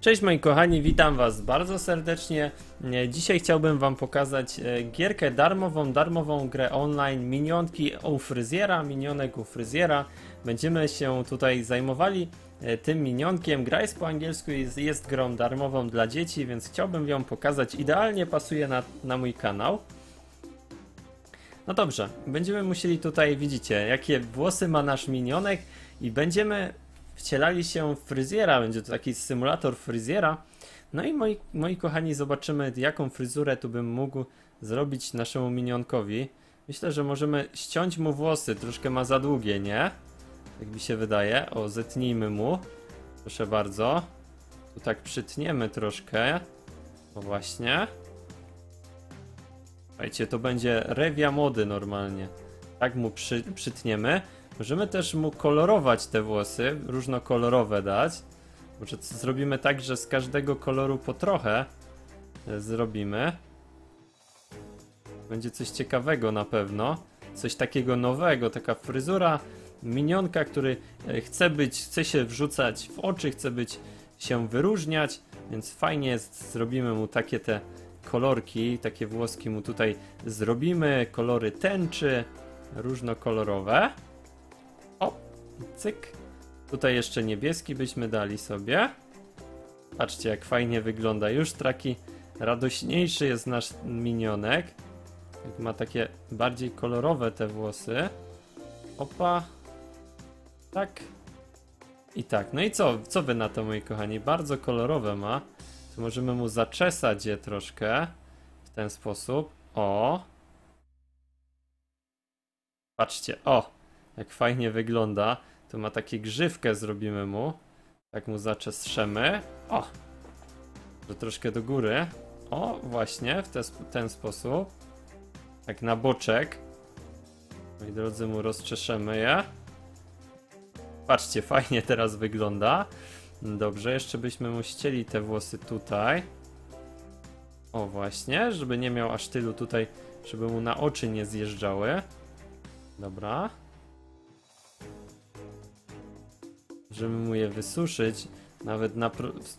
Cześć moi kochani, witam was bardzo serdecznie. E, Dzisiaj chciałbym wam pokazać e, gierkę darmową, darmową grę online Minionki u fryzjera, minionek u fryzjera. Będziemy się tutaj zajmowali e, tym minionkiem. Gra jest po angielsku i jest, jest grą darmową dla dzieci, więc chciałbym ją pokazać. Idealnie pasuje na, na mój kanał. No dobrze, będziemy musieli tutaj, widzicie, jakie włosy ma nasz minionek i będziemy wcielali się w fryzjera, będzie to taki symulator fryzjera. No i moi, moi kochani, zobaczymy jaką fryzurę tu bym mógł zrobić naszemu minionkowi. Myślę, że możemy ściąć mu włosy, troszkę ma za długie, nie? Tak mi się wydaje. O, zetnijmy mu. Proszę bardzo. Tu tak przytniemy troszkę. O właśnie. Słuchajcie, to będzie rewia mody normalnie. Tak mu przy, przytniemy. Możemy też mu kolorować te włosy, różnokolorowe dać. Może zrobimy tak, że z każdego koloru po trochę e, zrobimy. Będzie coś ciekawego na pewno. Coś takiego nowego, taka fryzura minionka, który e, chce być, chce się wrzucać w oczy, chce być, się wyróżniać, więc fajnie jest, zrobimy mu takie te kolorki, takie włoski mu tutaj zrobimy, kolory tęczy, różnokolorowe. Cyk. Tutaj jeszcze niebieski byśmy dali sobie. Patrzcie, jak fajnie wygląda. Już taki radośniejszy jest nasz minionek. Ma takie bardziej kolorowe te włosy. Opa. Tak. I tak. No i co? Co wy na to, moi kochani? Bardzo kolorowe ma. To możemy mu zaczesać je troszkę. W ten sposób. O. Patrzcie. O. Jak fajnie wygląda. Tu ma takie grzywkę zrobimy mu. Tak mu zaczestrzemy. O! To troszkę do góry. O, właśnie, w te, ten sposób. Tak na boczek. Moi drodzy, mu rozczeszemy je. Patrzcie, fajnie teraz wygląda. Dobrze, jeszcze byśmy mu ścieli te włosy tutaj. O, właśnie, żeby nie miał aż tylu tutaj, żeby mu na oczy nie zjeżdżały. Dobra. Żeby mu je wysuszyć, nawet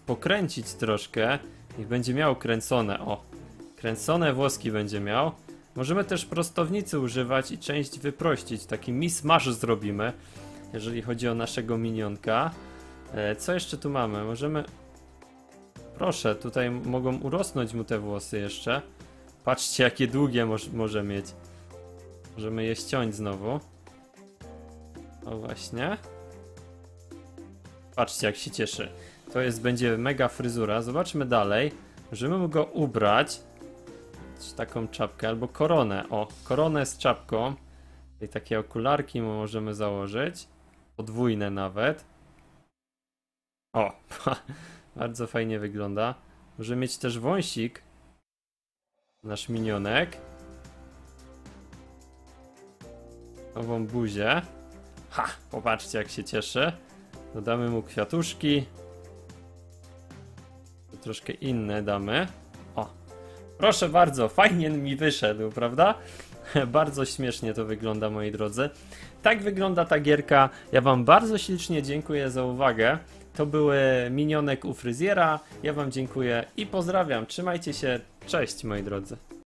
pokręcić troszkę. Niech będzie miał kręcone, o. Kręcone włoski będzie miał. Możemy też prostownicy używać i część wyprościć. Taki mismasz zrobimy, jeżeli chodzi o naszego minionka. E, co jeszcze tu mamy? Możemy... Proszę, tutaj mogą urosnąć mu te włosy jeszcze. Patrzcie, jakie długie moż- może mieć. Możemy je ściąć znowu. O właśnie. Patrzcie, jak się cieszy. To jest, będzie mega fryzura. Zobaczmy dalej. Możemy go ubrać. Taką czapkę albo koronę. O, koronę z czapką. I takie okularki mu możemy założyć. Podwójne nawet. O, bardzo fajnie wygląda. Może mieć też wąsik. Nasz minionek. Nową buzię. Ha! Popatrzcie jak się cieszy. Dodamy mu kwiatuszki. Tu Troszkę inne damy. O! Proszę bardzo, fajnie mi wyszedł, prawda? bardzo śmiesznie to wygląda, moi drodzy. Tak wygląda ta gierka. Ja Wam bardzo ślicznie dziękuję za uwagę. To były minionek u fryzjera. Ja Wam dziękuję i pozdrawiam. Trzymajcie się. Cześć, moi drodzy.